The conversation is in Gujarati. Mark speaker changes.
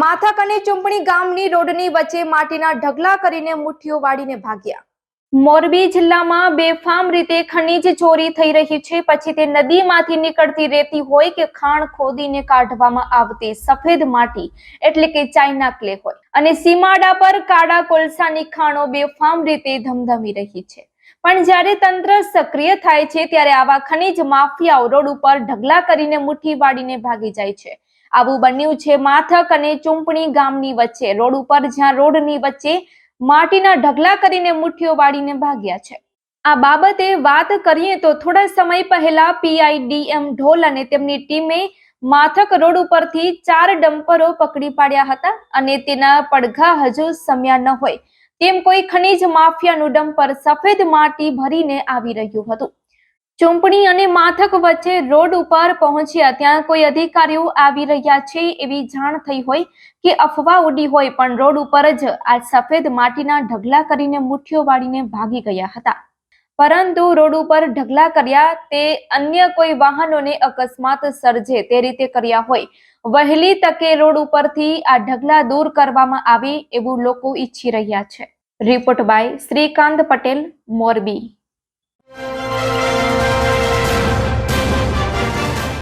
Speaker 1: માથક અને ચુંપણી ગામની રોડની વચ્ચે માટીના ઢગલા કરીને મુઠ્ઠીઓ વાળીને ભાગ્યા. મોરબી જિલ્લામાં બેફામ રીતે ખનીજ ચોરી થઈ રહી છે. પછી તે નદીમાંથી નીકળતી રેતી હોય કે ખાણ ખોદીને કાઢવામાં આવતી સફેદ માટી, એટલે કે ચાઇના ક્લે હોય. અને સીમાડા પર કાળા કોલસાની ખાણો બેફામ રીતે ધમધમી રહી છે. પણ જ્યારે તંત્ર સક્રિય થાય છે, ત્યારે આવા ખનીજ માફિયાઓ રોડ ઉપર ઢગલા કરીને મુઠ્ઠી વાળીને ભાગી જાય છે. આવું બન્યું છે માથક અને ચુંપણી ગામની વચ્ચે. રોડ ઉપર જ્યાં રોડની વચ્ચે માટીના ઢગલા કરીને મુઠ્ઠીઓ વાળીને ભાગ્યા છે. આ બાબતે વાત કરીએ તો થોડા સમય પહેલા પીઆઈડીએમ ઢોલ અને તેમની ટીમે માથક રોડ ઉપરથી ચાર ડમ્પરો પકડી પાડ્યા હતા અને તેના પડઘા હજુ સમ્યા ન હોય. તેમ કોઈ ખનીજ માફિયાનું ડમ્પર સફેદ માટી ભરીને આવી રહ્યું હતું. ચૂંટણી અને માથક વચ્ચે રોડ ઉપર પહોંચ્યા ત્યાં કોઈ અધિકારીઓ આવી રહ્યા છે એવી જાણ થઈ હોય કે અફવા ઉડી હોય પણ રોડ ઉપર જ આ સફેદ માટીના ઢગલા કરીને મુઠ્ઠીઓ વાળીને ભાગી ગયા હતા. પરંતુ રોડ ઉપર ઢગલા કર્યા તે અન્ય કોઈ વાહનોને અકસ્માત સર્જે તે રીતે કર્યા હોય. વહેલી તકે રોડ ઉપરથી આ ઢગલા દૂર કરવામાં આવે એવું લોકો ઈચ્છી રહ્યા છે. Report by Shrikant Patel, Morbi.